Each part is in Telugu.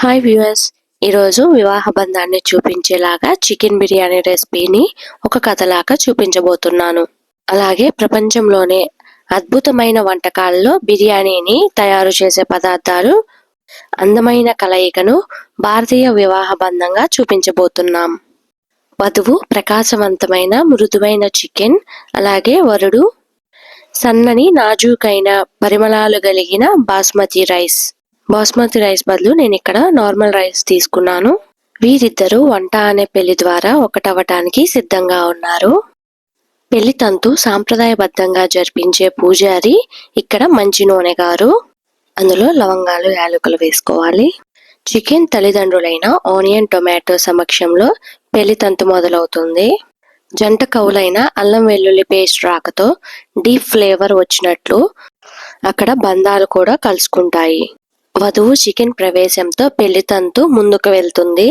హాయ్ వ్యూవర్స్ ఈరోజు వివాహ బంధాన్ని చూపించేలాగా చికెన్ బిర్యానీ రెసిపీని ఒక కథలాగా చూపించబోతున్నాను. అలాగే ప్రపంచంలోనే అద్భుతమైన వంటకాల్లో బిర్యానీని తయారు చేసే పదార్థాలు అందమైన కలయికను భారతీయ వివాహ బంధంగా చూపించబోతున్నాం. వధువు ప్రకాశవంతమైన మృదువైన చికెన్ అలాగే వరుడు సన్నని నాజూకైన పరిమళాలు కలిగిన బాస్మతి రైస్. బాస్మతి రైస్ బదులు నేను ఇక్కడ నార్మల్ రైస్ తీసుకున్నాను. వీరిద్దరూ వంట అనే పెళ్ళి ద్వారా ఒకటవటానికి సిద్ధంగా ఉన్నారు. పెళ్ళి తంతు సాంప్రదాయబద్ధంగా జరిపించే పూజారి ఇక్కడ మంచి నూనె గారు. అందులో లవంగాలు యాలకులు వేసుకోవాలి. చికెన్ తల్లిదండ్రులైన ఆనియన్ టొమాటో సమక్షంలో పెళ్ళి తంతు మొదలవుతుంది. జంట కవులైన అల్లం వెల్లుల్లి పేస్ట్ రాకతో డీప్ ఫ్లేవర్ వచ్చినట్లు అక్కడ బంధాలు కూడా కలుసుకుంటాయి. వధువు చికెన్ ప్రవేశంతో పెళ్ళి తంతు ముందుకు వెళ్తుంది.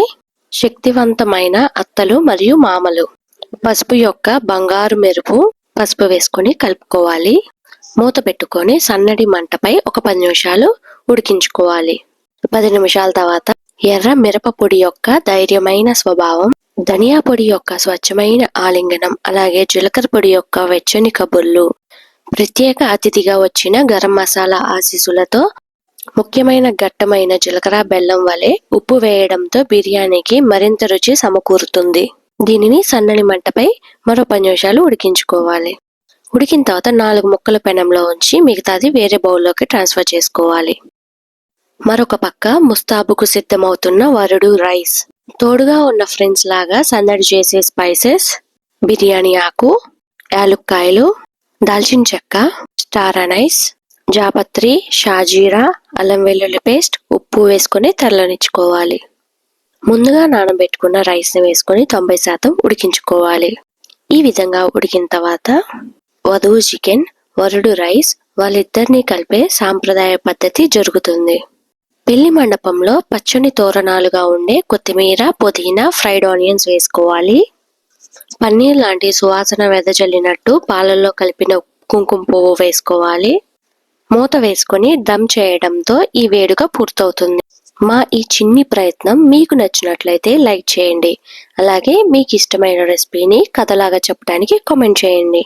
శక్తివంతమైన అత్తలు మరియు మామలు. పసుపు యొక్క బంగారు మెరుపు పసుపు వేసుకొని కలుపుకోవాలి. మూత పెట్టుకొని సన్నడి మంటపై ఒక పది నిమిషాలు ఉడికించుకోవాలి. పది నిమిషాల తర్వాత ఎర్ర మిరప పొడి యొక్క ధైర్యమైన స్వభావం ధనియా పొడి యొక్క స్వచ్ఛమైన ఆలింగనం అలాగే జీలకర్ర పొడి యొక్క వెచ్చని కబుర్లు ప్రత్యేక అతిథిగా వచ్చిన గరం మసాలా ఆశీసులతో ముఖ్యమైన ఘట్టమైన జీలకర్ర బెల్లం వలె ఉప్పు వేయడంతో బిర్యానీకి మరింత రుచి సమకూరుతుంది. దీనిని సన్నని మంటపై మరో పది నిమిషాలు ఉడికించుకోవాలి. ఉడికిన తర్వాత నాలుగు ముక్కల పెనంలో ఉంచి మిగతాది వేరే బౌల్లోకి ట్రాన్స్ఫర్ చేసుకోవాలి. మరొక పక్క ముస్తాబుకు సిద్ధమవుతున్న వరుడు రైస్. తోడుగా ఉన్న ఫ్రెండ్స్ లాగా సందడి చేసే స్పైసెస్ బిర్యానీ ఆకు యాలుక్కాయలు దాల్చిన చెక్క స్టార్ అనైస్ జాపత్రి షాజీరా అల్లం వెల్లుల్లి పేస్ట్ ఉప్పు వేసుకొని తెల్లనిచ్చుకోవాలి ముందుగా నానబెట్టుకున్న రైస్ని వేసుకొని తొంభై శాతం ఉడికించుకోవాలి. ఈ విధంగా ఉడికిన తర్వాత వధువు చికెన్ వరుడు రైస్ వాళ్ళిద్దరినీ కలిపే సాంప్రదాయ పద్ధతి జరుగుతుంది. పెళ్ళి మండపంలో పచ్చని తోరణాలుగా ఉండే కొత్తిమీర పుదీనా ఫ్రైడ్ ఆనియన్స్ వేసుకోవాలి. పన్నీర్ లాంటి సువాసన వెదజల్లినట్టు పాలల్లో కలిపిన కుంకుమ పువ్వు వేసుకోవాలి. మూత వేసుకొని దమ్ చేయడంతో ఈ వేడుక పూర్తవుతుంది. మా ఈ చిన్ని ప్రయత్నం మీకు నచ్చినట్లయితే లైక్ చేయండి. అలాగే మీకు ఇష్టమైన రెసిపీని కథలాగా చెప్పడానికి కామెంట్ చేయండి.